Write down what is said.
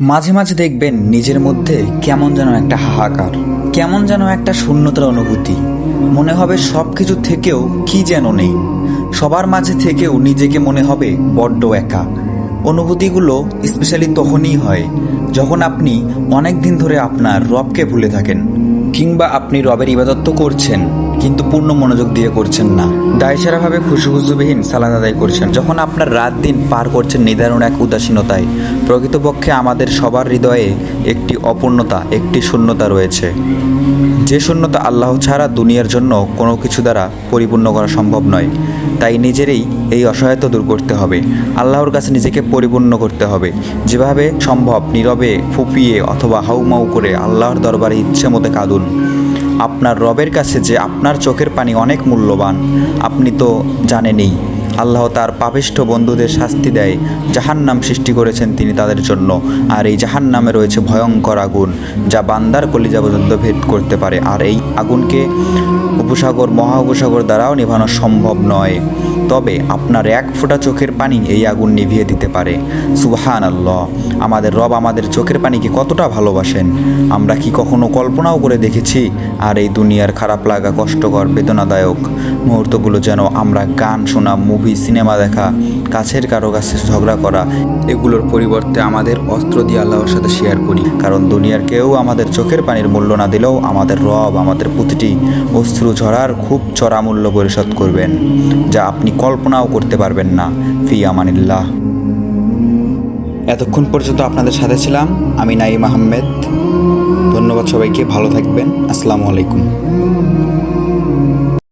মাঝে মাঝে দেখবেন নিজের মধ্যে কেমন যেন একটা হাহাকার, কেমন যেন একটা শূন্যতার অনুভূতি। মনে হবে সব কিছু থেকেও কি যেন নেই। সবার মাঝে থেকেও নিজেকে মনে হবে বড্ড একা। অনুভূতিগুলো স্পেশালি তখনই হয় যখন আপনি অনেক দিন ধরে আপনার রবকে ভুলে থাকেন, কিংবা আপনি রবের ইবাদত্ব করছেন। কিন্তু পূর্ণ মনোযোগ দিয়ে করছেন না। দায়সারাভাবে খুশি খুশুবিহীন সালাদ আদায় করছেন। যখন আপনার রাত দিন পার করছেন নিদারুণ এক উদাসীনতায়, প্রকৃতপক্ষে আমাদের সবার হৃদয়ে একটি অপূর্ণতা, একটি শূন্যতা রয়েছে। যে শূন্যতা আল্লাহ ছাড়া দুনিয়ার জন্য কোনো কিছু দ্বারা পরিপূর্ণ করা সম্ভব নয়, তাই নিজেরই এই অসহায়তা দূর করতে হবে। আল্লাহর কাছে নিজেকে পরিপূর্ণ করতে হবে। যেভাবে সম্ভব নীরবে ফুপিয়ে অথবা হাউমাউ করে আল্লাহর দরবারে ইচ্ছে মতো কাঁদুন। আপনার রবের কাছে যে আপনার চোখের পানি অনেক মূল্যবান, আপনি তো জানেনই। আল্লাহ তার পাপিষ্ঠ বন্ধুদের শাস্তি দেয়, জাহান্নাম সৃষ্টি করেছেন তিনি তাদের জন্য। আর এই জাহান্নামে রয়েছে ভয়ঙ্কর আগুন, যা বান্দার কলিজা পর্যন্ত ভেদ করতে পারে। আর এই আগুনকে উপসাগর মহা উপসাগর দ্বারাও নিভানো সম্ভব নয়। তবে আপনার এক ফোঁটা চোখের পানি এই আগুন নিভিয়ে দিতে পারে। সুবহান আল্লাহ আমাদের রব আমাদের চোখের পানিকে কতটা ভালোবাসেন। আমরা কি কখনো কল্পনাও করে দেখেছি? আর এই দুনিয়ার খারাপ লাগা কষ্টকর, বেদনাদায়ক মুহূর্তগুলো যেন আমরা গান শোনা, মুভি, সিনেমা দেখা, কাছের কারও কাছে ঝগড়া করা, এগুলোর পরিবর্তে আমাদের অস্ত্র দিয়ে আল্লাহর সাথে শেয়ার করি। কারণ দুনিয়ার কেউ আমাদের চোখের পানির মূল্য না দিলেও আমাদের রব, আমাদের প্রতিটি অশ্রু ঝরার খুব চড়া মূল্য পরিশোধ করবেন। যা আপনি কল্পনাও করতে পারবেন না। ফি আমানিল্লাহ এতক্ষণ পর্যন্ত আপনাদের সাথে ছিলাম আমি নাইম আহমেদ। ধন্যবাদ সবাইকে, ভালো থাকবেন। আসসালামু আলাইকুম।